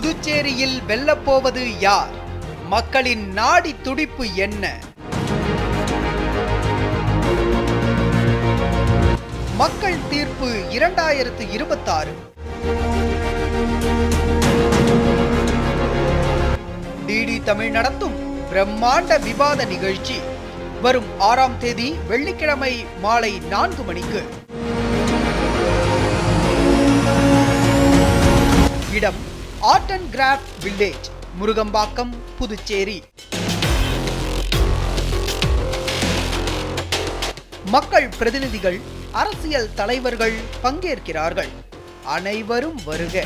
புதுச்சேரியில் வெல்லப்போவது யார்? மக்களின் நாடி துடிப்பு என்ன? மக்கள் தீர்ப்பு இரண்டாயிரத்து இருபத்தாறு. டிடி தமிழ் நடத்தும் பிரம்மாண்ட விவாத நிகழ்ச்சி. வரும் ஆறாம் தேதி வெள்ளிக்கிழமை மாலை நான்கு மணிக்கு. இடம் art and craft village Murugambakkam Puducherry மக்கள் பிரதிநிதிகள் அரசியல் தலைவர்கள் பங்கேற்கிறார்கள். அனைவரும் வருக.